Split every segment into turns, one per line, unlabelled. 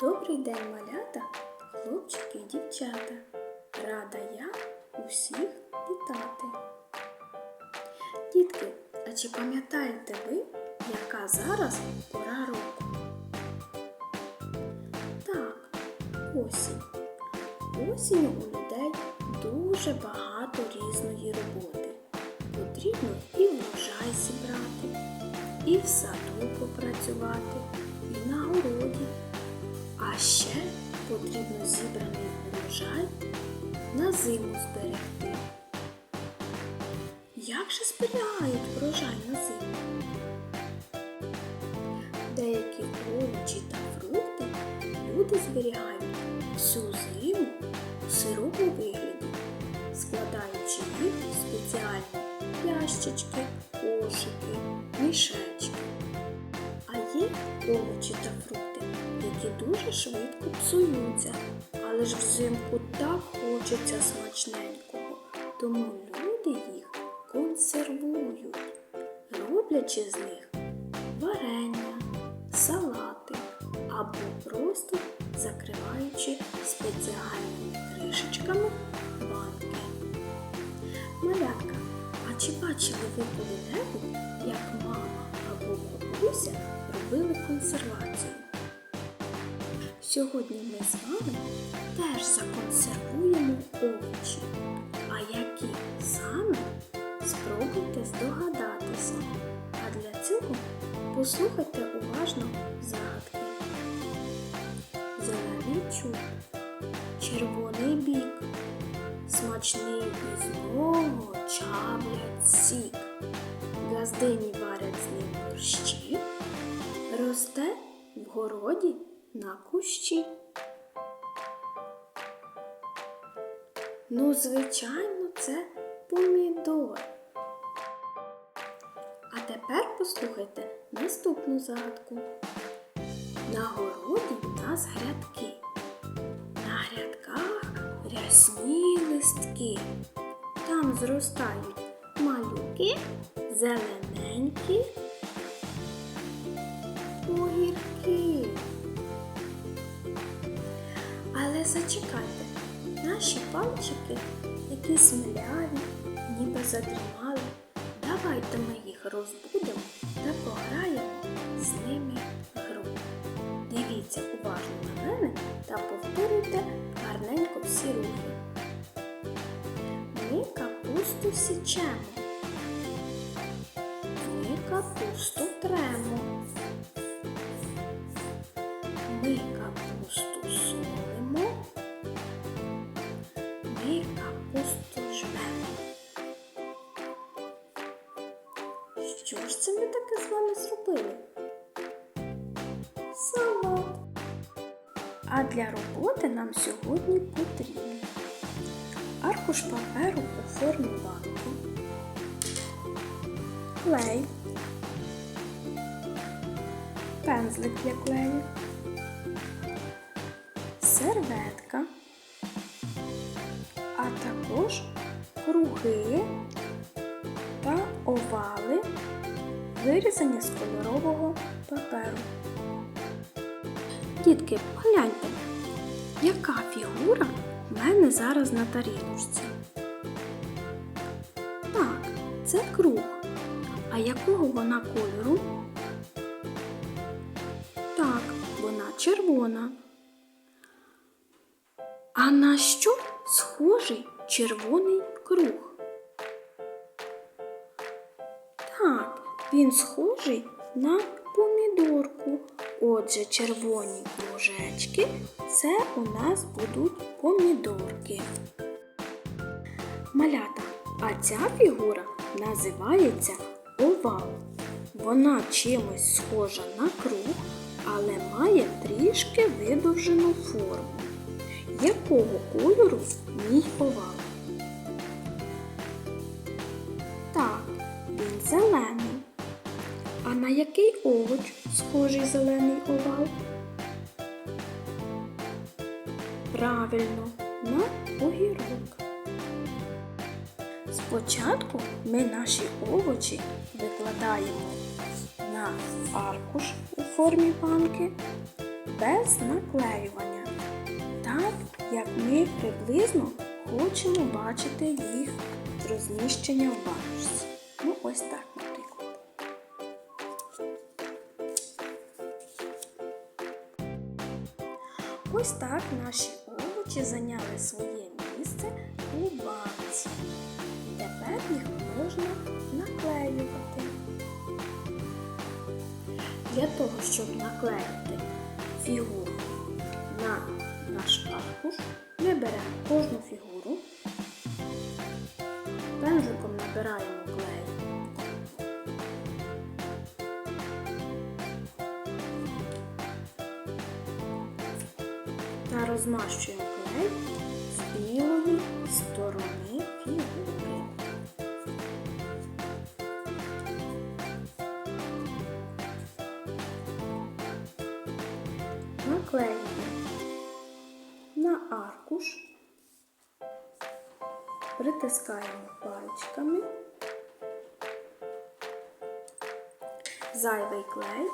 Добрий день, малята, хлопчики і дівчата. Рада я усіх вітати. Дітки, а чи пам'ятаєте ви, яка зараз пора року? Так, осінь. Осінню у людей дуже багато різної роботи. Потрібно і врожай зібрати, і в саду попрацювати, і на городі. А ще потрібно зібраний врожай на зиму зберегти. Як же зберігають врожай на зиму? Деякі овочі та фрукти люди зберігають всю зиму у сирому вигляді, складаючи їх у спеціальні ящички, кошики, мішечки. А є овочі та фрукти, які дуже швидко псуються, але ж взимку так хочеться смачненького, тому люди їх консервують, роблячи з них варення, салати або просто закриваючи спеціальними кришечками банки. Малятка, а чи бачили ви коли-небудь, як мама або бабуся робили консервацію? Сьогодні ми з вами теж законсервуємо овочі. А які саме спробуйте здогадатися. А для цього послухайте уважно загадки. Зелений чуб, червоний бік, смачний із нього сік. Газдині варять з ним борщі, росте в городі на кущі. Ну, звичайно, це помідор. А тепер послухайте наступну загадку. На городі в нас грядки. На грядках рясні листки. Там зростають малюки, зелененькі зачекайте, наші пальчики, які сміляві, ніби задрімали. Давайте ми їх розбудемо та пограємо з ними гру. Дивіться уважно на мене та повторюйте гарненько всі рухи. Ми капусту січемо. Капусту жмемо. Що ж це ми таке з вами зробили? Салат. А для роботи нам сьогодні потрібно аркуш паперу у формі банку, клей, пензлик для клею, серветка, круги та овали, вирізані з кольорового паперу. Дітки, погляньте, яка фігура в мене зараз на тарілочці? Так, це круг. А якого вона кольору? Так, вона червона. А на що схожий червоний круг? Так, він схожий на помідорку. Отже, червоні кружечки це у нас будуть помідорки. Малята, а ця фігура називається овал. Вона чимось схожа на круг, але має трішки видовжену форму. Якого кольору мій овал? Зелений. А на який овоч схожий зелений овал? Правильно, на огірок. Спочатку ми наші овочі викладаємо на аркуш у формі банки, без наклеювання, так як ми приблизно хочемо бачити їх розміщення в баночці. Ну, ось так. Ось так наші овочі зайняли своє місце у банці. Тепер їх можна наклеювати. Для того, щоб наклеїти фігуру на наш аркуш, ми беремо кожну фігуру, пензликом набираємо Та розмащуємо клей з білої сторони фігури. Наклеїмо на аркуш, притискаємо пальчиками, зайвий клей,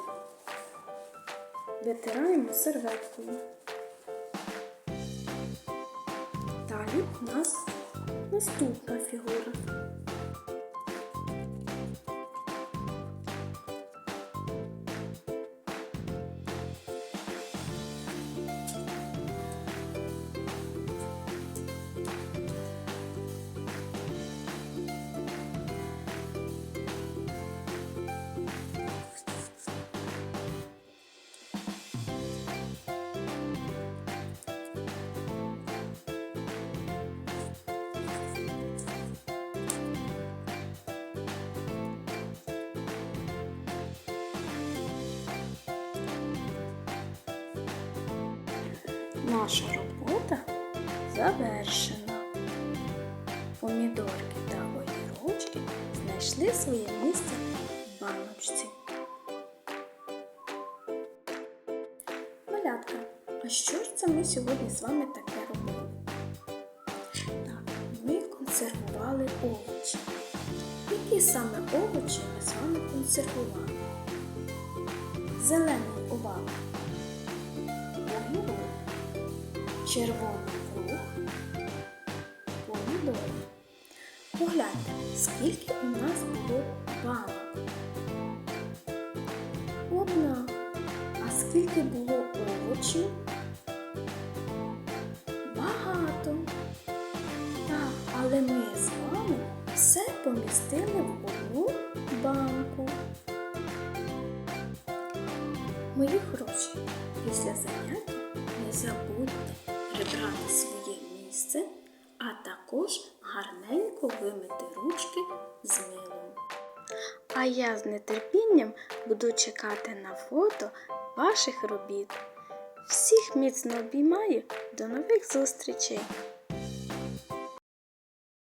витираємо серветкою. У нас наступна фігура. Наша робота завершена. Помідорки та огірочки знайшли своє місце в баночці. Малятка, а що ж це ми сьогодні з вами таке робили? Так, ми консервували овочі. Які саме овочі ми з вами консервували? Зелений овал. Червоний круг, помідори. Погляньте, скільки у нас було банок. Одна. А скільки було овочів? Багато. Так, але ми з вами все помістили в одну банку. Мої хороші, після заняття не забудьте прибрати своє місце, а також гарненько вимити ручки з милом. А я з нетерпінням буду чекати на фото ваших робіт. Всіх міцно обіймаю, до нових зустрічей!